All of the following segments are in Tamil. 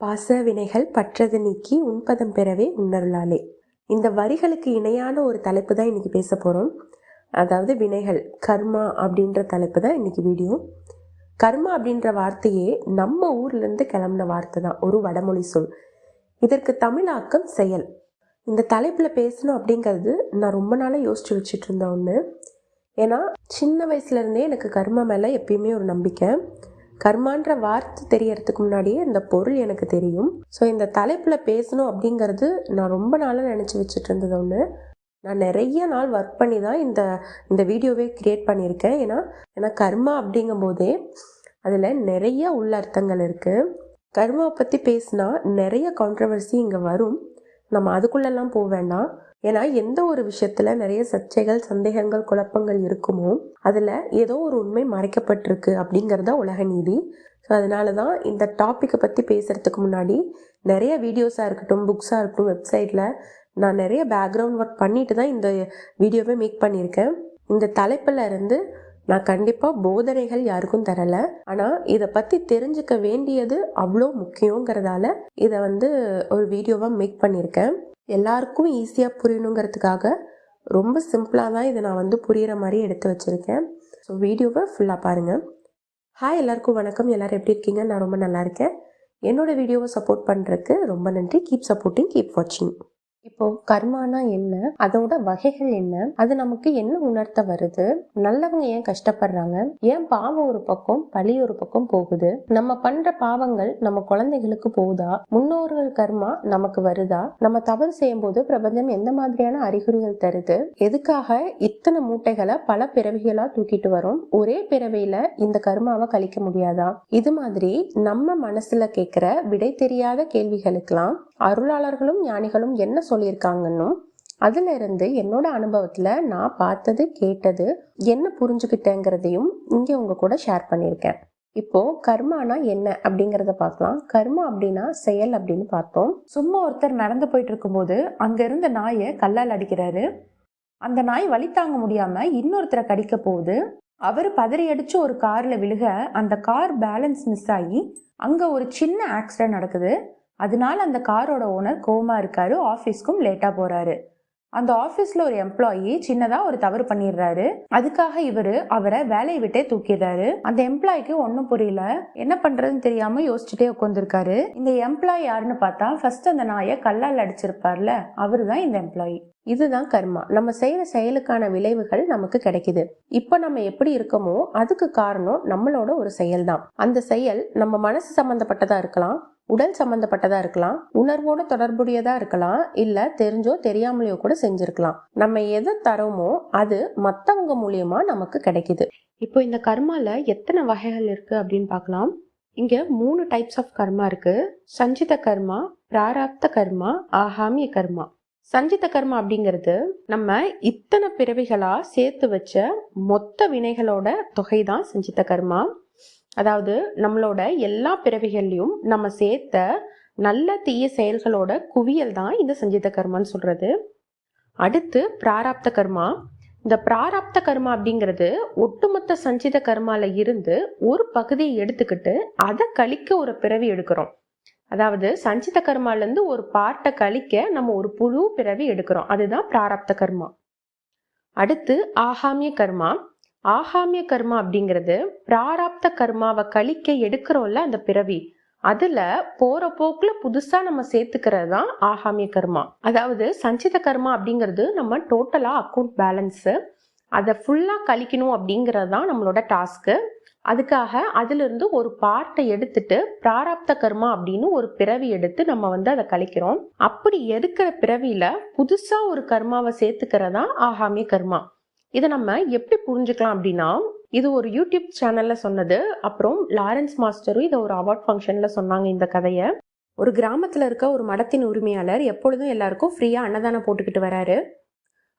பாச வினைகள் பற்றது நீக்கி உண்பதம் பெறவே உன்னருளாலே. இந்த வரிகளுக்கு இணையான ஒரு தலைப்பு தான் இன்னைக்கு பேச போகிறோம் அதாவது வினைகள் கர்மா அப்படின்ற தலைப்பு தான் இன்றைக்கி வீடியோ கர்மா அப்படின்ற வார்த்தையே நம்ம ஊர்லேருந்து கிளம்பின வார்த்தை தான் ஒரு வடமொழி சொல். இதற்கு தமிழாக்கம் செயல். இந்த தலைப்பில் பேசணும் அப்படிங்கிறது நான் ரொம்ப நாளாக யோசிச்சு வச்சுட்டு இருந்தேன் ஒன்று ஏன்னா சின்ன வயசுலேருந்தே எனக்கு கர்மா மேலே எப்பயுமே ஒரு நம்பிக்கை. கர்மான்ற வார்த்தை தெரியறதுக்கு முன்னாடியே இந்த பொருள் எனக்கு தெரியும். ஸோ இந்த தலைப்பில் பேசணும் அப்படிங்கிறது நான் ரொம்ப நாளாக நினச்சி வச்சுட்டு இருந்தது ஒன்று நான் நிறைய நாள் ஒர்க் பண்ணி தான் இந்த இந்த வீடியோவே க்ரியேட் பண்ணியிருக்கேன். ஏன்னா ஏன்னா கர்மா அப்படிங்கும் போதே அதில் நிறைய உள்ளர்த்தங்கள் இருக்குது கர்மாவை பற்றி பேசினா நிறைய கான்ட்ரவர்சி இங்கே வரும். நம்ம அதுக்குள்ளெல்லாம் போக வேண்டாம். ஏன்னா எந்த ஒரு விஷயத்தில் நிறைய சர்ச்சைகள் சந்தேகங்கள் குழப்பங்கள் இருக்குமோ அதில் ஏதோ ஒரு உண்மை மறைக்கப்பட்டிருக்கு அப்படிங்கிறது தான் உலக நீதி. ஸோ அதனால தான் இந்த டாப்பிக்கை பற்றி பேசுகிறதுக்கு முன்னாடி நிறைய வீடியோஸாக இருக்கட்டும் புக்ஸாக இருக்கட்டும் வெப்சைட்டில் நான் நிறைய பேக்ரவுண்ட் ஒர்க் பண்ணிட்டு தான் இந்த வீடியோவை மேக் பண்ணியிருக்கேன். இந்த தலைப்பில் இருந்து நான் கண்டிப்பாக போதனைகள் யாருக்கும் தரலை. ஆனால் இதை பற்றி தெரிஞ்சுக்க வேண்டியது அவ்வளோ முக்கியங்கிறதால இதை வந்து ஒரு வீடியோவாக மேக் பண்ணியிருக்கேன். எல்லாருக்கும் ஈஸியாக புரியணுங்கிறதுக்காக ரொம்ப சிம்பிளாக தான் இதை நான் வந்து புரிகிற மாதிரி எடுத்து வச்சுருக்கேன். ஸோ வீடியோவை ஃபுல்லாக பாருங்கள் ஹாய் எல்லாருக்கும் வணக்கம். எல்லோரும் எப்படி இருக்கீங்க? நான் ரொம்ப நல்லா இருக்கேன். என்னோடய வீடியோவை சப்போர்ட் பண்ணுறதுக்கு ரொம்ப நன்றி. கீப் சப்போர்ட்டிங் கீப் வாட்சிங் இப்போ கர்மானா என்ன? அதோட வகைகள் என்ன? அது நமக்கு என்ன உணர்த்த வருது? நல்லவங்க ஏன் கஷ்டப்படுறாங்க? ஏன் பாவம் ஒரு பக்கம் பழி ஒரு பக்கம் போகுது? நம்ம பண்ற பாவங்கள் நம்ம குழந்தைகளுக்கு போகுதா? முன்னோர்கள் கர்மா நமக்கு வருதா? நம்ம தவறு செய்யும் போது பிரபஞ்சம் எந்த மாதிரியான அறிகுறிகள் தருது? எதுக்காக இத்தனை மூட்டைகளை பல பிறவிகளா தூக்கிட்டு வரும்? ஒரே பிறவியில இந்த கர்மாவை கழிக்க முடியாதா? இது மாதிரி நம்ம மனசுல கேட்கிற விடை தெரியாத கேள்விகளுக்கெல்லாம் அருளாளர்களும் ஞானிகளும் என்ன சொல்லியிருக்காங்கன்னு அதுல இருந்து என்னோட அனுபவத்துல நான் பார்த்தது கேட்டது என்ன புரிஞ்சுக்கிட்டேங்கிறதையும் இங்க உங்க கூட ஷேர் பண்ணியிருக்கேன். இப்போ கர்மானா என்ன அப்படிங்கறத பார்க்கலாம். கர்மா அப்படின்னா செயல் அப்படின்னு பார்த்தோம். சும்மா ஒருத்தர் நடந்து போயிட்டு இருக்கும்போது அங்க இருந்த நாயை கல்லால் அடிக்கிறாரு. அந்த நாய் வழி தாங்க முடியாம இன்னொருத்தரை கடிக்க போகுது. அவர் பதறி அடிச்சு ஒரு கார்ல விழுக அந்த கார் பேலன்ஸ் மிஸ் ஆகி அங்க ஒரு சின்ன ஆக்சிடென்ட் நடக்குது. அதனால அந்த காரோட ஓனர் கோமா இருக்காரு ஆஃபீஸ்க்கும் லேட்டா போறாரு. அந்த ஆஃபீஸ்ல ஒரு எம்ப்ளாயி சின்னதா ஒரு தவறு பண்ணிடுறாரு. அதுக்காக இவரு அவரை வேலையை விட்டே தூக்கிடுறாரு. அந்த எம்ப்ளாய்க்கு ஒன்றும் புரியல. என்ன பண்றதுன்னு தெரியாம யோசிச்சுட்டே உட்காந்துருக்காரு இந்த எம்ப்ளாய் யாருன்னு பார்த்தா ஃபர்ஸ்ட் அந்த நாயை கல்லால் அடிச்சிருப்பார்ல அவரு தான் இந்த எம்ப்ளாயி. இதுதான் கர்மா. நம்ம செய்யற செயலுக்கான விளைவுகள் நமக்கு கிடைக்குது. இப்போ நம்ம எப்படி இருக்கோமோ அதுக்கு காரணம் நம்மளோட ஒரு செயல் தான் அந்த செயல் நம்ம மனசு சம்பந்தப்பட்டதா இருக்கலாம் உடல் சம்பந்தப்பட்டதா இருக்கலாம் உணர்வோட தொடர்புடையதா இருக்கலாம் இல்ல தெரிஞ்சோ தெரியாமலையோ கூட செஞ்சிருக்கலாம். நம்ம எதை தரோமோ அது மத்தவங்க மூலியமா நமக்கு கிடைக்குது. இப்போ இந்த கர்மால எத்தனை வகைகள் இருக்கு அப்படின்னு பார்க்கலாம். இங்க மூணு டைப்ஸ் ஆஃப் கர்மா இருக்கு. சஞ்சித கர்மா பிராராப்த கர்மா ஆகாமிய கர்மா. சஞ்சித கர்மா அப்படிங்கிறது நம்ம இத்தனை பிறவிகளா சேர்த்து வச்ச மொத்த வினைகளோட தொகை தான் சஞ்சித கர்மா. அதாவது நம்மளோட எல்லா பிறவிகள்லையும் நம்ம சேர்த்த நல்ல தீய செயல்களோட குவியல் தான் இந்த சஞ்சித கர்மான்னு சொல்றது. அடுத்து பிராராப்த கர்மா. இந்த பிராராப்த கர்மா அப்படிங்கிறது ஒட்டுமொத்த சஞ்சித கர்மால இருந்து ஒரு பகுதியை எடுத்துக்கிட்டு அதை கழிக்க ஒரு பிறவி எடுக்கிறோம். அதாவது சஞ்சித கர்மாலேருந்து ஒரு பார்ட்டை கழிக்க நம்ம ஒரு புழு பிறவி எடுக்கிறோம். அதுதான் பிராரப்த கர்மா. அடுத்து ஆகாமிய கர்மா. ஆகாமிய கர்மா அப்படிங்கிறது பிராராப்த கர்மாவை கழிக்க எடுக்கிறோம்ல அந்த பிறவி. அதுல போற போக்குல புதுசா நம்ம சேர்த்துக்கிறது தான் ஆகாமிய கர்மா. அதாவது சஞ்சித கர்மா அப்படிங்கிறது நம்ம டோட்டலா அக்கௌண்ட் பேலன்ஸ் அதை ஃபுல்லா கழிக்கணும் அப்படிங்கிறது தான் நம்மளோட டாஸ்க்கு அதுக்காக அதிலிருந்து ஒரு பார்ட்டை எடுத்துட்டு பிராராப்த கர்மா அப்படின்னு ஒரு பிறவி எடுத்து நம்ம வந்து அதை கழிக்கிறோம். அப்படி எடுக்கிற பிறவியில புதுசா ஒரு கர்மாவை சேர்த்துக்கிறதா ஆகாமிய கர்மா. இதை நம்ம எப்படி புரிஞ்சுக்கலாம் அப்படின்னா இது ஒரு யூடியூப் சேனல்ல சொன்னது அப்புறம் லாரன்ஸ் மாஸ்டரும் இதை ஒரு அவார்ட் ஃபங்க்ஷன்ல சொன்னாங்க இந்த கதையை. ஒரு கிராமத்துல இருக்க ஒரு மடத்தின் உரிமையாளர் எப்பொழுதும் எல்லாருக்கும் ஃப்ரீயா அன்னதானம் போட்டுக்கிட்டு வராரு.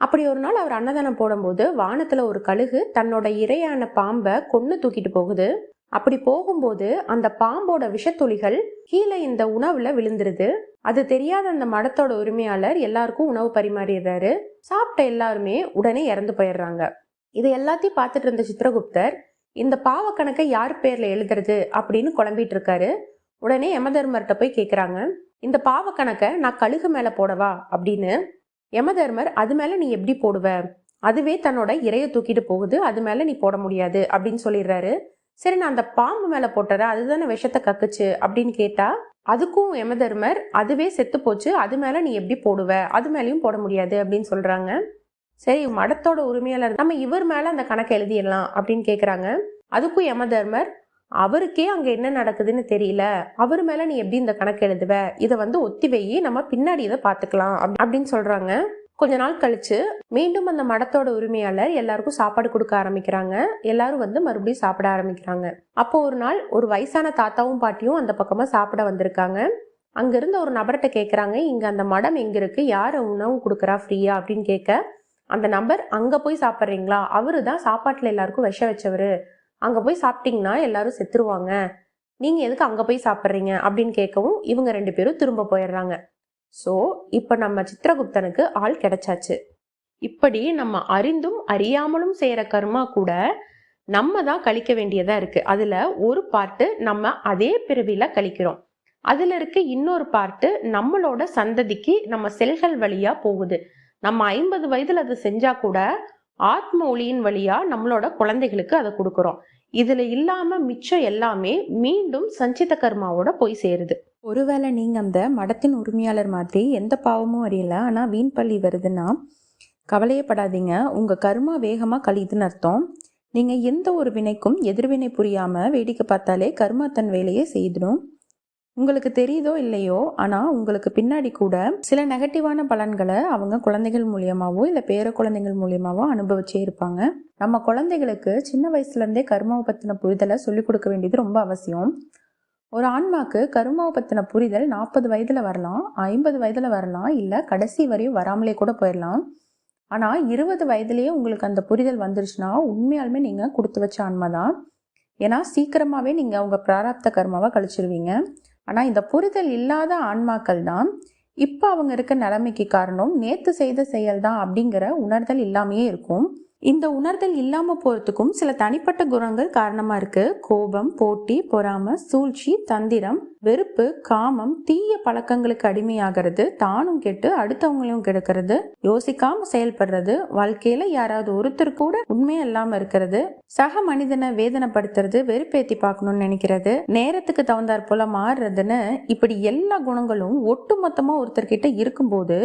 அப்படி ஒரு நாள் அவர் அன்னதானம் போடும்போது வானத்துல ஒரு கழுகு தன்னோட இரையான பாம்பை கொன்று தூக்கிட்டு போகுது. அப்படி போகும்போது அந்த பாம்போட விஷத்துளிகள் கீழே இந்த உணவுல விழுந்துருது. அது தெரியாத அந்த மடத்தோட உரிமையாளர் எல்லாருக்கும் உணவு பரிமாறிடுறாரு. சாப்பிட்ட எல்லாருமே உடனே இறந்து போயிடுறாங்க. இது எல்லாத்தையும் பார்த்துட்டு இருந்த சித்திரகுப்தர் இந்த பாவ கணக்கை யார் பேர்ல எழுதுறது அப்படின்னு குழம்பிட்டு இருக்காரு. உடனே யமதர்மர்கிட்ட போய் கேட்குறாங்க இந்த பாவ கணக்கை நான் கழுகு மேலே போடவா? அப்படின்னு. யமதர்மர் அது மேலே நீ எப்படி போடுவ? அதுவே தன்னோட இறைய தூக்கிட்டு போகுது அது மேலே நீ போட முடியாது. அப்படின்னு சொல்லிடுறாரு. சரி நான் அந்த பாம்பு மேலே போட்டுறேன் அதுதானே விஷத்தை கக்குச்சு அப்படின்னு கேட்டா அதுக்கும் யமதர்மர் அதுவே செத்து போச்சு அது மேலே நீ எப்படி போடுவ? அது மேலேயும் போட முடியாது அப்படின்னு சொல்றாங்க. சரி மடத்தோட உரிமையாளர் நம்ம இவர் மேலே அந்த கணக்கை எழுதிடலாம் அப்படின்னு கேட்குறாங்க அதுக்கும் யமதர்மர் அவருக்கே அங்க என்ன நடக்குதுன்னு தெரியல. அவர் மேல நீ எப்படி இந்த கணக்கு எழுதுவ? இதை வந்து ஒத்தி வெயி நம்ம பின்னாடி இதை பார்த்துக்கலாம் அப்படின்னு சொல்றாங்க. கொஞ்ச நாள் கழிச்சு மீண்டும் அந்த மடத்தோட உரிமையாளர் எல்லாருக்கும் சாப்பாடு கொடுக்க ஆரம்பிக்கிறாங்க. எல்லாரும் வந்து மறுபடியும் சாப்பிட ஆரம்பிக்கிறாங்க. அப்போ ஒரு நாள் ஒரு வயசான தாத்தாவும் பாட்டியும் அந்த பக்கமா சாப்பிட வந்திருக்காங்க. அங்க இருந்த ஒரு நபர்கிட்ட கேக்குறாங்க இங்க அந்த மடம் எங்க இருக்கு? யார் உணவு கொடுக்குறா ஃப்ரீயா? அப்படின்னு கேட்க அந்த நபர் அங்க போய் சாப்பிட்றீங்களா? அவரு தான் சாப்பாட்டுல எல்லாருக்கும் விஷம் வச்சவரு. அங்க போய் சாப்பிட்டீங்கன்னா எல்லாரும் செத்துருவாங்க. நீங்க எதுக்கு அங்க போய் சாப்பிட்றீங்க? அப்படின்னு கேட்கவும் இவங்க ரெண்டு பேரும் திரும்ப போயிடுறாங்க. ஸோ இப்போ நம்ம சித்திரகுப்தனுக்கு ஆள் கிடைச்சாச்சு. இப்படி நம்ம அறிந்தும் அறியாமலும் செய்கிற கர்மா கூட நம்ம தான் கழிக்க வேண்டியதாக இருக்குது அதில் ஒரு பார்ட்டு நம்ம அதே பிறவியில் கழிக்கிறோம். அதில் இருக்க இன்னொரு பார்ட்டு நம்மளோட சந்ததிக்கு நம்ம செல்கள் வழியாக போகுது. நம்ம ஐம்பது வயதில் அது செஞ்சால் கூட ஆத்ம ஒளியின் வழியா நம்மளோட குழந்தைகளுக்கு அதை கொடுக்குறோம். இதுல இல்லாம மிச்சம் எல்லாமே மீண்டும் சஞ்சித கர்மாவோட போய் சேருது. ஒருவேளை நீங்க அந்த மடத்தின் உரிமையாளர் மாதிரி எந்த பாவமும் அறியல ஆனா வீண் பள்ளி வருதுன்னா கவலையப்படாதீங்க உங்க கர்மா வேகமா கழியுதுன்னு அர்த்தம். நீங்க எந்த ஒரு வினைக்கும் எதிர்வினை புரியாம வேடிக்கை பார்த்தாலே கர்மா தன் வேலையை செய்திடும். உங்களுக்கு தெரியுதோ இல்லையோ ஆனால் உங்களுக்கு பின்னாடி கூட சில நெகட்டிவான பலன்களை அவங்க குழந்தைகள் மூலியமாகவோ இல்லை பேர குழந்தைகள் மூலியமாகவோ அனுபவிச்சே இருப்பாங்க. நம்ம குழந்தைகளுக்கு சின்ன வயசுலேருந்தே கருமாவை பற்றின புரிதலை சொல்லிக் கொடுக்க வேண்டியது ரொம்ப அவசியம். ஒரு ஆன்மாக்கு கருமாவை பற்றின புரிதல் நாற்பது வயதில் வரலாம் ஐம்பது வயதில் வரலாம் இல்லை கடைசி வரையும் வராமலே கூட போயிடலாம். ஆனால் இருபது வயதுலேயே உங்களுக்கு அந்த புரிதல் வந்துருச்சுன்னா உண்மையாலுமே நீங்கள் கொடுத்து வச்ச ஆன்மா தான் ஏன்னா சீக்கிரமாகவே நீங்கள் அவங்க பிராரப்த கர்மாவை கழிச்சிருவீங்க. ஆனால் இந்த புரிதல் இல்லாத ஆன்மாக்கள் தான் இப்போ அவங்க இருக்க நிலைமைக்கு காரணம். நேற்று செய்த செயல் தான் அப்படிங்கிற உணர்தல் இல்லாமையே இருக்கும். இந்த உணர்தல் இல்லாம போறதுக்கும் சில தனிப்பட்ட குணங்கள் காரணமா இருக்கு. கோபம் போட்டி பொறாமை சூழ்ச்சி தந்திரம் வெறுப்பு காமம் தீய பழக்கங்களுக்கு அடிமையாகிறது தானும் கெட்டு அடுத்தவங்களையும் கெடுக்கிறது யோசிக்காம செயல்படுறது வாழ்க்கையில யாராவது ஒருத்தர் கூட உண்மை இல்லாம இருக்கிறது சக மனிதனை வேதனைப்படுத்துறது வெறுப்பேத்தி பார்க்கணும்னு நினைக்கிறது நேரத்துக்கு தகுந்தாற் போல மாறுறதுன்னு இப்படி எல்லா குணங்களும் ஒட்டுமொத்தமா ஒருத்தர்கிட்ட இருக்கும்போது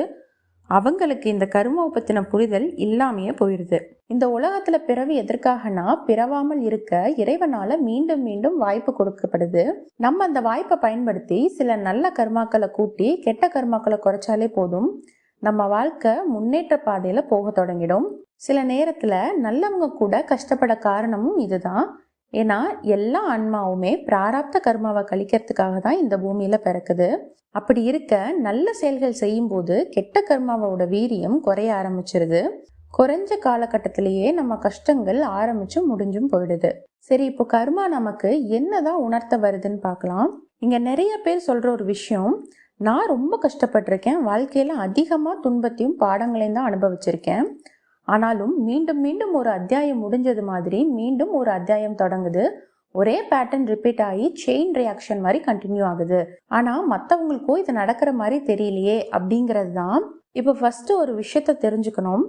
அவங்களுக்கு இந்த கருமாவை பற்றின புரிதல் இல்லாமையே போயிடுது இந்த உலகத்தில் பிறவி எதற்காகனா பிறவாமல் இருக்க இறைவனால் மீண்டும் மீண்டும் வாய்ப்பு கொடுக்கப்படுது. நம்ம அந்த வாய்ப்பை பயன்படுத்தி சில நல்ல கர்மாக்களை கூட்டி கெட்ட கர்மாக்களை குறைச்சாலே போதும். நம்ம வாழ்க்கை முன்னேற்ற பாதையில் போக தொடங்கிடும். சில நேரத்தில் நல்லவங்க கூட கஷ்டப்பட காரணமும் இதுதான். ஏன்னா எல்லா ஆன்மாவுமே பிராராப்த கர்மாவை கழிக்கிறதுக்காக தான் இந்த பூமியில பிறக்குது. அப்படி இருக்க நல்ல செயல்கள் செய்யும்போது கெட்ட கர்மாவோட வீரியம் குறைய ஆரம்பிச்சிருது. குறைஞ்ச காலகட்டத்திலேயே நம்ம கஷ்டங்கள் ஆரம்பிச்சு முடிஞ்சும் போயிடுது. சரி இப்போ கர்மா நமக்கு என்னதான் உணர்த்த வருதுன்னு பார்க்கலாம். இங்க நிறைய பேர் சொல்ற ஒரு விஷயம் நான் ரொம்ப கஷ்டப்பட்டிருக்கேன் வாழ்க்கையில அதிகமா துன்பத்தையும் பாடங்களையும் தான் அனுபவிச்சிருக்கேன். ஆனாலும் மீண்டும் மீண்டும் ஒரு அத்தியாயம் முடிஞ்சது மாதிரி மீண்டும் ஒரு அத்தியாயம் தொடங்குது. ஒரே பேட்டர்ன் ரிப்பீட் ஆகி செயின் ரியாக்ஷன் மாதிரி கண்டினியூ ஆகுது. ஆனா மற்றவங்களுக்கும் இது நடக்கிற மாதிரி தெரியலையே அப்படிங்கிறது தான் இப்போ ஃபர்ஸ்ட் ஒரு விஷயத்த தெரிஞ்சுக்கணும்.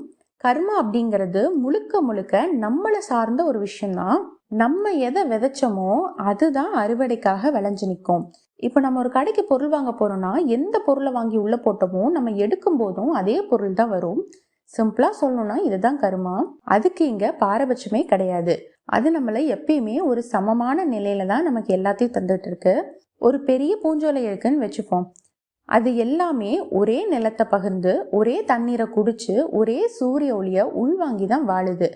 கர்மா அப்படிங்கிறது முழுக்க முழுக்க நம்மளை சார்ந்த ஒரு விஷயம்தான். நம்ம எதை விதைச்சோமோ அதுதான் அறுவடைக்காக விளைஞ்சு நிற்கும். இப்போ நம்ம ஒரு கடைக்கு பொருள் வாங்க போறோம்னா எந்த பொருளை வாங்கி உள்ள போட்டோமோ நம்ம எடுக்கும் போதும் அதே பொருள் தான் வரும். சிம்பிளா சொல்லணும்னா இதுதான் கருமா. அதுக்கு இங்க பாரபட்சமே கிடையாது. அது நம்மளை எப்பயுமே ஒரு சமமான நிலையில தான் நமக்கு எல்லாத்தையும் தந்துட்டு இருக்கு ஒரு பெரிய பூஞ்சோலை இருக்குன்னு வச்சுப்போம். அது எல்லாமே ஒரே நிலத்தை பகிர்ந்து ஒரே தண்ணீரை குடிச்சு ஒரே சூரிய ஒளியை உள்வாங்கி தான் வாழுது.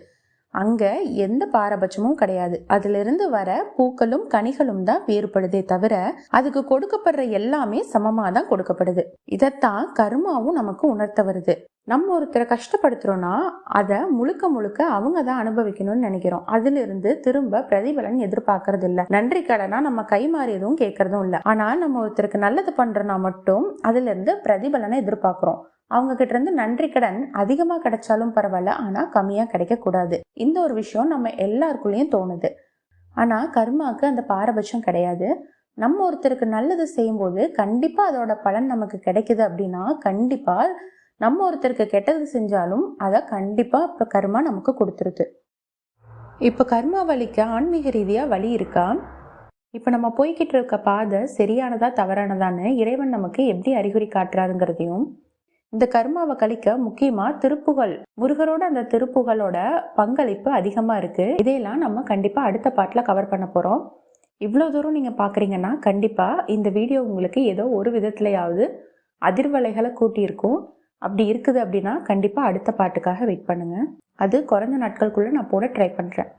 அங்கே எந்த பாரபட்சமும் கிடையாது. அதிலிருந்து வர பூக்களும் கனிகளும் தான் வேறுபடுதே தவிர அதுக்கு கொடுக்கப்படுற எல்லாமே சமமாக தான் கொடுக்கப்படுது. இதைத்தான் கர்மாவும் நமக்கு உணர்த்த வருது. நம்ம ஒருத்தரை கஷ்டப்படுத்துறோம்னா அதை முழுக்க முழுக்க அவங்க தான் அனுபவிக்கணும்னு நினைக்கிறோம். அதுல இருந்து திரும்ப பிரதிபலன் எதிர்பார்க்கறது இல்ல. நன்றி கடனா நம்ம கை மாறி எதுவும் கேட்கறதும் இல்லை. ஆனா நம்ம ஒருத்தருக்கு நல்லது பண்றோம்னா மட்டும் அதுல இருந்து பிரதிபலனை எதிர்பார்க்கிறோம். அவங்ககிட்ட இருந்து நன்றி கடன் அதிகமாக கிடைச்சாலும் பரவாயில்ல ஆனால் கம்மியாக கிடைக்கக்கூடாது. இந்த ஒரு விஷயம் நம்ம எல்லாருக்குள்ளேயும் தோணுது. ஆனால் கர்மாவுக்கு அந்த பாரபட்சம் கிடையாது. நம்ம ஒருத்தருக்கு நல்லது செய்யும்போது கண்டிப்பாக அதோட பலன் நமக்கு கிடைக்குது அப்படின்னா கண்டிப்பாக நம்ம ஒருத்தருக்கு கெட்டது செஞ்சாலும் அதை கண்டிப்பாக இப்போ கர்மா நமக்கு கொடுத்துருது. இப்போ கர்மா வலிக்க ஆன்மீக ரீதியாக வழி இருக்கா? இப்போ நம்ம போய்கிட்டு இருக்க பாதை சரியானதா தவறானதான்னு இறைவன் நமக்கு எப்படி அறிகுறி காட்டுறாருங்கிறதையும் இந்த கர்மாவை கழிக்க முக்கியமாக திருப்புகள். முருகரோட அந்த திருப்புகளோட பங்களிப்பு அதிகமாக இருக்குது இதையெல்லாம் நம்ம கண்டிப்பாக அடுத்த பாட்டில் கவர் பண்ண போகிறோம் இவ்வளோ தூரம் நீங்கள் பார்க்குறீங்கன்னா கண்டிப்பாக இந்த வீடியோ உங்களுக்கு ஏதோ ஒரு விதத்துலையாவது அதிர்வலைகளை கூட்டியிருக்கும். அப்படி இருக்குது அப்படின்னா கண்டிப்பாக அடுத்த பாட்டுக்காக வெயிட் பண்ணுங்கள் அது குறைஞ்ச நாட்களுக்குள்ளே நான் போட ட்ரை பண்ணுறேன்